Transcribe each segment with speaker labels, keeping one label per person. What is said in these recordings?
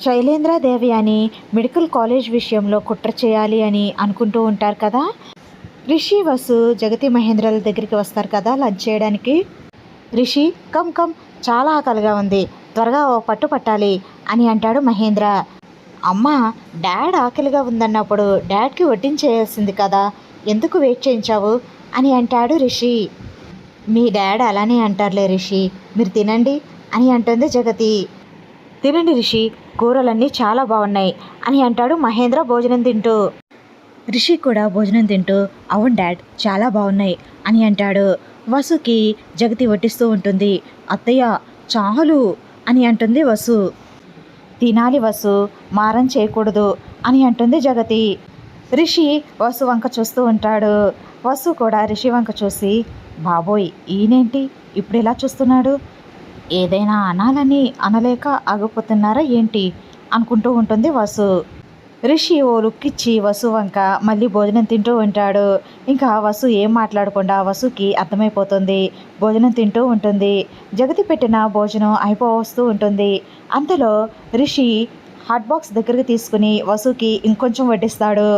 Speaker 1: శైలేంద్రదేవి అని medical college విషయంలో కుట్ర చేయాలి అని అనుకుంటూ ఉంటారు కదా? రిషి వసు జగతి మహేంద్రల దగ్గరికి వస్తారు కదా లంచ్ చేయడానికి? రిషి కమ్ కమ్ చాలా ఆకలిగా ఉంది త్వరగా ఓ పట్టు పట్టాలి అని అంటాడు మహేంద్ర. అమ్మ డాడ్ ఆకలిగా ఉందన్నప్పుడు డాడ్కి వడ్డించేయాల్సింది కదా ఎందుకు వెయిట్ చేయించావు? అని అంటాడు రిషి. మీ డాడ్ అలానే అంటారులే రిషి మీరు తినండి అని అంటుంది జగతి. తినండి రిషి కూరలన్నీ చాలా బాగున్నాయి అని అంటాడు మహేంద్ర భోజనం తింటూ. రిషి కూడా భోజనం తింటూ అవును డాడ్ చాలా బాగున్నాయి అని అంటాడు. వసుకి జగతి వడ్డిస్తూ ఉంటుంది అత్తయ్య చాలు అని అంటుంది వసు. తినాలి వసు మారం చేయకూడదు అని అంటుంది జగతి. రిషి వసు వంక చూస్తూ ఉంటాడు. వసు కూడా రిషి వంక చూసి బాబోయ్ ఈయనేంటి? ఇప్పుడు ఎలా చూస్తున్నాడు? ఏదైనా అనాలని అనలేక ఆగిపోతున్నారా ఏంటి అనుకుంటూ ఉంటుంది వసు. రిషి ఓ లుక్ ఇచ్చి వసు వంక మళ్ళీ భోజనం తింటూ ఉంటాడు. ఇంకా వసు ఏం మాట్లాడకుండా వసుకి అర్థమైపోతుంది. భోజనం తింటూ ఉంటుంది. జగతి పెట్టిన భోజనం అయిపోవస్తూ ఉంటుంది. అంతలో రిషి హాట్ బాక్స్ దగ్గరికి తీసుకుని వసుకి ఇంకొంచెం వడ్డిస్తాడు.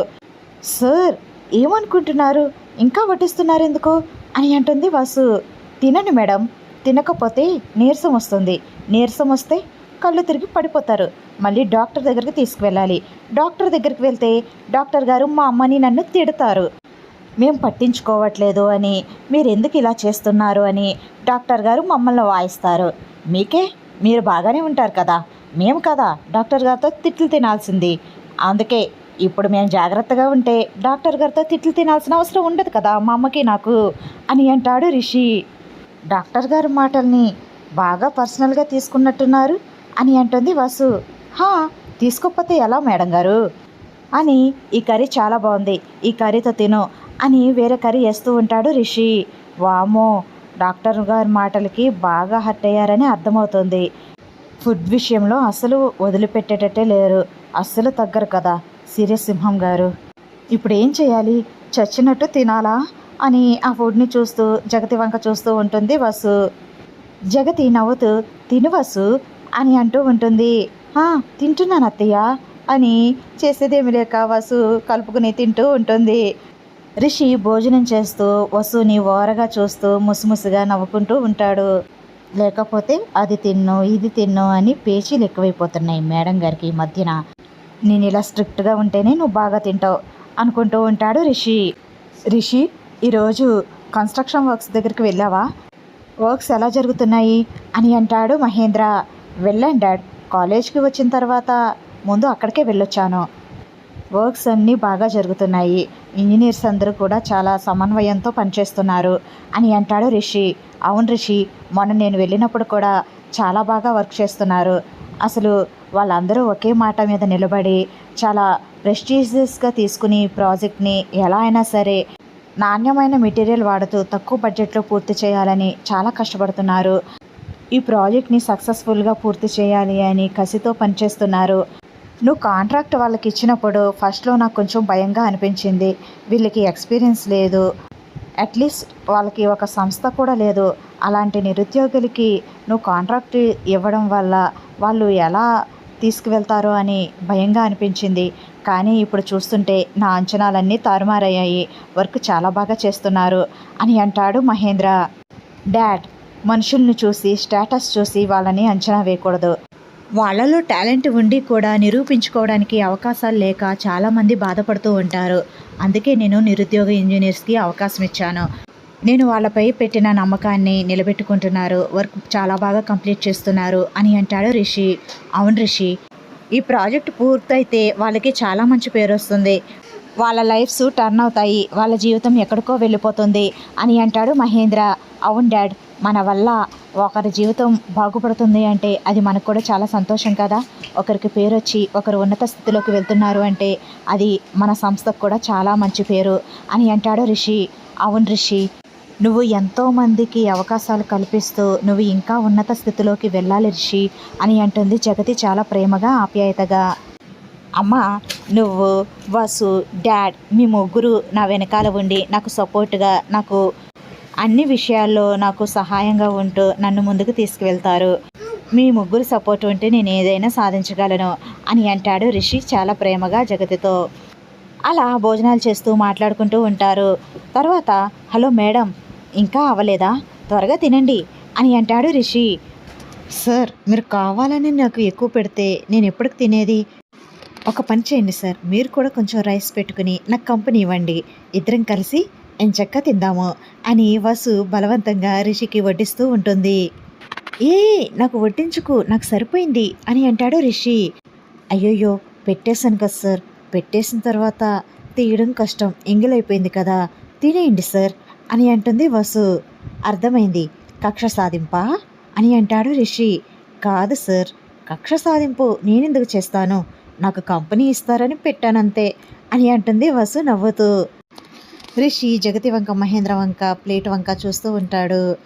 Speaker 1: సార్ ఏమనుకుంటున్నారు? ఇంకా వడ్డిస్తున్నారు ఎందుకు అని అంటుంది వసు. తినండి మేడం తినకపోతే నీరసం వస్తుంది. నీరసం వస్తే కళ్ళు తిరిగి పడిపోతారు. మళ్ళీ డాక్టర్ దగ్గరికి తీసుకువెళ్ళాలి. డాక్టర్ దగ్గరికి వెళ్తే డాక్టర్ గారు మా అమ్మని నన్ను తిడతారు. మేము పట్టించుకోవట్లేదు అని మీరు ఎందుకు ఇలా చేస్తున్నారు అని డాక్టర్ గారు మమ్మల్ని వాయిస్తారు. మీకే మీరు బాగానే ఉంటారు కదా. మేము కదా డాక్టర్ గారితో తిట్లు తినాల్సింది. అందుకే ఇప్పుడు మేము జాగ్రత్తగా ఉంటే డాక్టర్ గారితో తిట్లు తినాల్సిన అవసరం ఉండదు కదా మా అమ్మకి నాకు అని అంటాడు రిషి. డాక్టర్ గారి మాటల్ని బాగా పర్సనల్గా తీసుకున్నట్టున్నారు అని అంటుంది వసు. హా తీసుకోకపోతే ఎలా మేడం గారు? అని ఈ కర్రీ చాలా బాగుంది ఈ కర్రీతో తిను అని వేరే కర్రీ వేస్తూ ఉంటాడు రిషి. వామో డాక్టర్ గారి మాటలకి బాగా హర్ట్ అయ్యారని అర్థమవుతుంది. ఫుడ్ విషయంలో అసలు వదిలిపెట్టేటట్టే లేరు అస్సలు తగ్గరు కదా సీరియసింహం గారు. ఇప్పుడు ఏం చేయాలి? చచ్చినట్టు తినాలా? అని ఆ ఫుడ్ని చూస్తూ జగతి వంక చూస్తూ ఉంటుంది. వసు జగతి నవ్వుతూ తిను వసు అని అంటూ ఉంటుంది. తింటున్నాను అత్తయ్య అని చేసేదేమి లేక వసు కలుపుకుని తింటూ ఉంటుంది. రిషి భోజనం చేస్తూ వసుని ఓరగా చూస్తూ ముసుముసుగా నవ్వుకుంటూ ఉంటాడు. లేకపోతే అది తిన్ను ఇది తిన్ను అని పేచీలు ఎక్కువైపోతున్నాయి మేడం గారికి ఈ మధ్యన. నేను ఇలా స్ట్రిక్ట్గా ఉంటేనే నువ్వు బాగా తింటావు అనుకుంటూ ఉంటాడు రిషి. రిషి ఈరోజు కన్స్ట్రక్షన్ వర్క్స్ దగ్గరికి వెళ్ళావా? వర్క్స్ ఎలా జరుగుతున్నాయి అని అంటాడు మహేంద్ర. వెళ్ళాను డాడ్ కాలేజ్కి వచ్చిన తర్వాత ముందు అక్కడికే వెళ్ళొచ్చాను. వర్క్స్ అన్నీ బాగా జరుగుతున్నాయి. ఇంజనీర్స్ అందరూ కూడా చాలా సమన్వయంతో పనిచేస్తున్నారు అని అంటాడు రిషి. అవును రిషి మొన్న నేను వెళ్ళినప్పుడు కూడా చాలా బాగా వర్క్ చేస్తున్నారు. అసలు వాళ్ళందరూ ఒకే మాట మీద నిలబడి చాలా ప్రెస్టీజియస్గా తీసుకుని ప్రాజెక్ట్ని ఎలా అయినా సరే నాణ్యమైన మెటీరియల్ వాడుతూ తక్కువ బడ్జెట్లో పూర్తి చేయాలని చాలా కష్టపడుతున్నారు. ఈ ప్రాజెక్ట్ని సక్సెస్ఫుల్గా పూర్తి చేయాలి అని కసితో పనిచేస్తున్నారు. నువ్వు కాంట్రాక్ట్ వాళ్ళకి ఇచ్చినప్పుడు ఫస్ట్లో నాకు కొంచెం భయంగా అనిపించింది. వీళ్ళకి ఎక్స్పీరియన్స్ లేదు. అట్లీస్ట్ వాళ్ళకి ఒక సంస్థ కూడా లేదు. అలాంటి నిరుద్యోగులకి నువ్వు కాంట్రాక్ట్ ఇవ్వడం వల్ల వాళ్ళు ఎలా తీసుకువెళ్తారో అని భయంగా అనిపించింది. కానీ ఇప్పుడు చూస్తుంటే నా అంచనాలన్నీ తారుమారయ్యాయి. వర్క్ చాలా బాగా చేస్తున్నారు అని అంటాడు మహేంద్ర. డాడ్ మనుషుల్ని చూసి స్టేటస్ చూసి వాళ్ళని అంచనా వేయకూడదు. వాళ్ళలో టాలెంట్ ఉండి కూడా నిరూపించుకోవడానికి అవకాశాలు లేక చాలామంది బాధపడుతూ ఉంటారు. అందుకే నేను నిరుద్యోగ ఇంజనీర్స్కి అవకాశం ఇచ్చాను. నేను వాళ్ళపై పెట్టిన నమ్మకాన్ని నిలబెట్టుకుంటున్నారు. వర్క్ చాలా బాగా కంప్లీట్ చేస్తున్నారు అని అంటాడు రిషి. అవును రిషి. ఈ ప్రాజెక్ట్ పూర్తయితే వాళ్ళకి చాలా మంచి పేరు వస్తుంది. వాళ్ళ లైఫ్స్ టర్న్ అవుతాయి. వాళ్ళ జీవితం ఎక్కడికో వెళ్ళిపోతుంది అని అంటాడు మహేంద్ర. అవును డాడ్ మన వల్ల ఒకరి జీవితం బాగుపడుతుంది అంటే అది మనకు కూడా చాలా సంతోషం కదా? ఒకరికి పేరు వచ్చి ఒకరు ఉన్నత స్థితిలోకి వెళ్తున్నారు అంటే అది మన సంస్థకు కూడా చాలా మంచి పేరు అని అంటాడు రిషి. అవును రిషి. నువ్వు ఎంతో మందికి అవకాశాలు కల్పిస్తూ నువ్వు ఇంకా ఉన్నత స్థితిలోకి వెళ్ళాలి రిషి అని అంటుంది జగతి చాలా ప్రేమగా ఆప్యాయతగా. అమ్మ నువ్వు వసు డాడ్ మీ ముగ్గురు నా వెనకాల ఉండి నాకు సపోర్ట్గా నాకు అన్ని విషయాల్లో నాకు సహాయంగా ఉంటూ నన్ను ముందుకు తీసుకువెళ్తారు. మీ ముగ్గురు సపోర్ట్ ఉంటే నేను ఏదైనా సాధించగలను అని అంటాడు రిషి చాలా ప్రేమగా జగతితో. అలా భోజనాలు చేస్తూ మాట్లాడుకుంటూ ఉంటారు. తర్వాత హలో మేడం ఇంకా అవ్వలేదా త్వరగా తినండి అని అంటాడు రిషి. సార్ మీరు కావాలని నాకు ఎక్కువ పెడితే నేను ఎప్పటికి తినేది? ఒక పని చేయండి సార్ మీరు కూడా కొంచెం రైస్ పెట్టుకుని నాకు కంపెనీ ఇవ్వండి. ఇద్దరం కలిసి ఎంచక్క తిందాము అని వసు బలవంతంగా రిషికి వడ్డిస్తూ ఉంటుంది. ఏ నాకు వడ్డించుకు నాకు సరిపోయింది అని అంటాడు రిషి. అయ్యోయ్యో పెట్టేశాను కదా సార్. పెట్టేసిన తర్వాత తీయడం కష్టం ఎంగిలైపోయింది కదా. తినేయండి సార్ అని అంటుంది వసు. అర్థమైంది. కక్ష సాధింపా? అని అంటాడు రిషి. కాదు సార్. కక్ష సాధింపు నేనెందుకు చేస్తాను? నాకు కంపెనీ ఇస్తారని పెట్టానంతే అని అంటుంది వసు నవ్వుతూ. రిషి జగతి వంక మహేంద్ర వంక ప్లేట్ వంక చూస్తూ ఉంటాడు.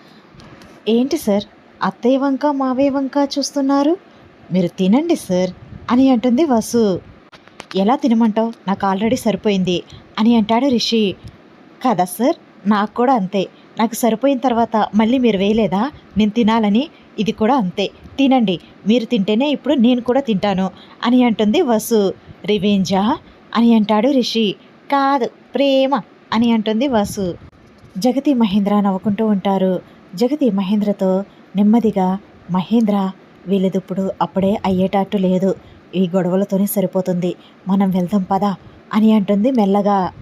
Speaker 1: ఏంటి సార్? అత్తయ్య వంక మావయ్య వంక చూస్తున్నారు? మీరు తినండి సార్ అని అంటుంది వసు. ఎలా తినమంటావు? నాకు ఆల్రెడీ సరిపోయింది అని అంటాడు రిషి. కదా సార్? నాకు కూడా అంతే. నాకు సరిపోయిన తర్వాత మళ్ళీ మీరు వేయలేదా? నేను తినాలని. ఇది కూడా అంతే. తినండి. మీరు తింటేనే ఇప్పుడు నేను కూడా తింటాను. అని అంటుంది వసు. రివెంజా? అని అంటాడు రిషి. కాదు ప్రేమ. అని అంటుంది వసు. జగతి మహేంద్ర నవ్వుకుంటూ ఉంటారు. జగతి మహేంద్రతో నెమ్మదిగా మహేంద్ర వీళ్ళదిప్పుడు అప్పుడే అయ్యేటట్టు లేదు. ఈ గొడవలతోనే సరిపోతుంది. మనం వెళ్దాం పదా. అని అంటుంది మెల్లగా.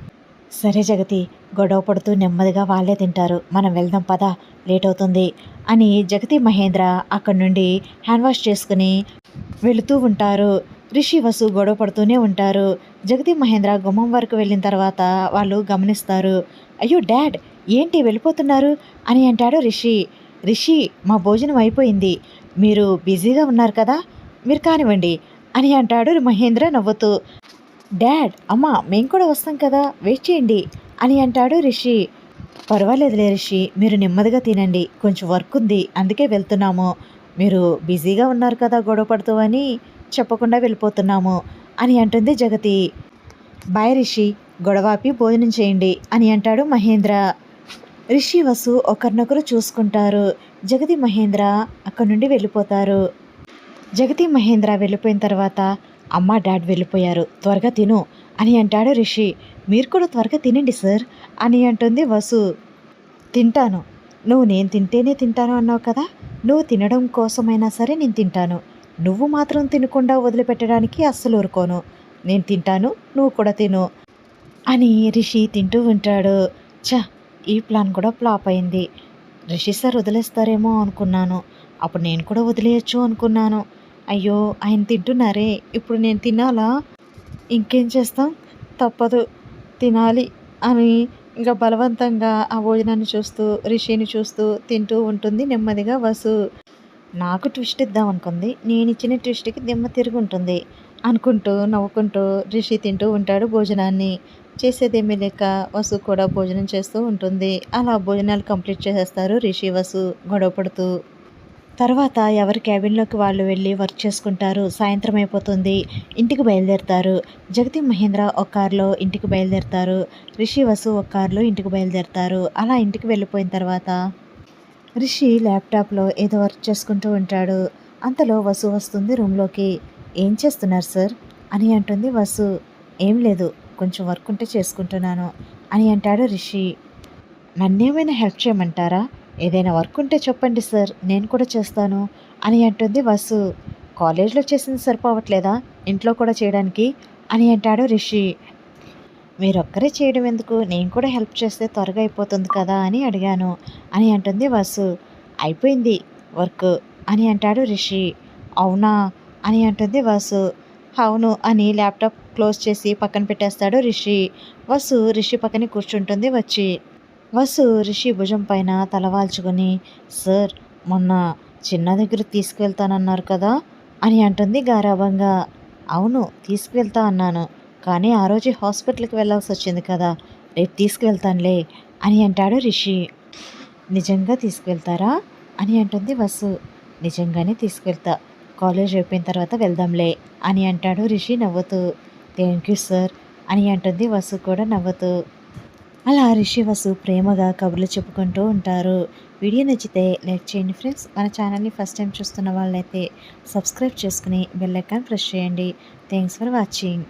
Speaker 1: సరే జగతి గొడవ పడుతూ నెమ్మదిగా వాళ్ళే తింటారు. మనం వెళ్దాం పదా లేట్ అవుతుంది అని జగతి మహేంద్ర అక్కడి నుండి హ్యాండ్ వాష్ చేసుకుని వెళుతూ ఉంటారు. రిషి వసు గొడవ పడుతూనే ఉంటారు. జగతి మహేంద్ర గుమ్మం వరకు వెళ్ళిన తర్వాత వాళ్ళు గమనిస్తారు. అయ్యో డాడ్ ఏంటి వెళ్ళిపోతున్నారు? అని అంటాడు రిషి. రిషి మా భోజనం అయిపోయింది. మీరు బిజీగా ఉన్నారు కదా మీరు కానివ్వండి అని అంటాడు మహేంద్ర నవ్వుతూ. డాడ్ అమ్మ మేము కూడా వస్తాం కదా వెయిట్ చేయండి అని అంటాడు రిషి. పర్వాలేదులే రిషి మీరు నెమ్మదిగా తినండి కొంచెం వర్క్ ఉంది అందుకే వెళ్తున్నాము. మీరు బిజీగా ఉన్నారు కదా గొడవ పడుతూ అని చెప్పకుండా వెళ్ళిపోతున్నాము అని అంటుంది జగతి. బాయ్ రిషి గొడవాపి భోజనం చేయండి అని అంటాడు మహేంద్ర. రిషి వసు ఒకరినొకరు చూసుకుంటారు. జగతి మహేంద్ర అక్కడి నుండి వెళ్ళిపోతారు. జగతి మహేంద్ర వెళ్ళిపోయిన తర్వాత అమ్మ డాడ్ వెళ్ళిపోయారు. త్వరగా తిను అని అంటాడు రిషి. మీరు కూడా త్వరగా తినండి సార్ అని అంటుంది వసు. తింటాను. నువ్వు నేను తింటేనే తింటాను అన్నావు కదా. నువ్వు తినడం కోసమైనా సరే నేను తింటాను. నువ్వు మాత్రం తినకుండా వదిలిపెట్టడానికి అస్సలు ఊరుకోను. నేను తింటాను నువ్వు కూడా తిను అని రిషి తింటూ ఉంటాడు. చ ఈ ప్లాన్ కూడా ఫ్లాప్ అయింది. రిషి సార్ వదిలేస్తారేమో అనుకున్నాను. అప్పుడు నేను కూడా వదిలేయచ్చు అనుకున్నాను. అయ్యో ఆయన తింటున్నారే. ఇప్పుడు నేను తినాలా? ఇంకేం చేస్తాం? తప్పదు. తినాలి అని ఇంకా బలవంతంగా ఆ భోజనాన్ని చూస్తూ రిషిని చూస్తూ తింటూ ఉంటుంది నెమ్మదిగా వసు. నాకు ట్విస్ట్ ఇద్దాం అనుకుంది నేను ఇచ్చిన ట్విస్ట్కి దిమ్మ తిరిగి ఉంటుంది అనుకుంటూ నవ్వుకుంటూ రిషి తింటూ ఉంటాడు భోజనాన్ని. చేసేదేమీ లేక వసు కూడా భోజనం చేస్తూ ఉంటుంది. అలా భోజనాలు కంప్లీట్ చేసేస్తారు రిషి వసు గొడవ పడుతూ. తర్వాత ఎవరి క్యాబిన్లోకి వాళ్ళు వెళ్ళి వర్క్ చేసుకుంటారు సాయంత్రం అయిపోతుంది ఇంటికి బయలుదేరుతారు. జగతి మహేంద్ర ఒక కారులో ఇంటికి బయలుదేరుతారు రిషి వసు ఒక కారులో ఇంటికి బయలుదేరుతారు. అలా ఇంటికి వెళ్ళిపోయిన తర్వాత రిషి ల్యాప్టాప్లో ఏదో వర్క్ చేసుకుంటూ ఉంటాడు. అంతలో వసు వస్తుంది రూమ్లోకి. ఏం చేస్తున్నారు సార్? అని అంటుంది వసు. ఏం లేదు కొంచెం వర్క్ ఉంటే చేసుకుంటున్నాను అని అంటాడు రిషి. నన్నేమైనా హెల్ప్ చేయమంటారా? ఏదైనా వర్క్ ఉంటే చెప్పండి సార్ నేను కూడా చేస్తాను అని అంటుంది వసు. కాలేజ్లో చేసింది సరిపోవట్లేదా? ఇంట్లో కూడా చేయడానికి? అని అంటాడు రిషి. మీరొక్కరే చేయడం ఎందుకు? నేను కూడా హెల్ప్ చేస్తే త్వరగా అయిపోతుంది కదా అని అడిగాను అని అంటుంది వసు. అయిపోయింది వర్క్ అని అంటాడు రిషి. అవునా? అని అంటుంది వసు. అవును అని ల్యాప్టాప్ క్లోజ్ చేసి పక్కన పెట్టేస్తాడు రిషి. వసు రిషి పక్కన కూర్చుంటుంది వచ్చి. వసు రిషి భుజం పైన తలవాల్చుకొని సార్ మొన్న చిన్న దగ్గర తీసుకువెళ్తానన్నారు కదా అని అంటుంది గారాభంగా. అవును తీసుకువెళ్తా అన్నాను. కానీ ఆ రోజు హాస్పిటల్కి వెళ్ళాల్సి వచ్చింది కదా రేపు తీసుకువెళ్తానులే అని అంటాడు రిషి. నిజంగా తీసుకువెళ్తారా అని అంటుంది వసు. నిజంగానే తీసుకెళ్తా. కాలేజ్ అయిపోయిన తర్వాత వెళ్దాంలే అని అంటాడు రిషి నవ్వుతూ. థ్యాంక్ యూ సార్ అని అంటుంది వసు కూడా నవ్వుతూ. అలా రిషి వసు ప్రేమగా కబుర్లు చెప్పుకుంటూ ఉంటారు. వీడియో నచ్చితే లైక్ చేయండి ఫ్రెండ్స్. మన ఛానల్ని ఫస్ట్ టైం చూస్తున్న వాళ్ళైతే సబ్స్క్రైబ్ చేసుకుని బెల్ ఐకాన్ ప్రెస్ చేయండి. Thanks for watching.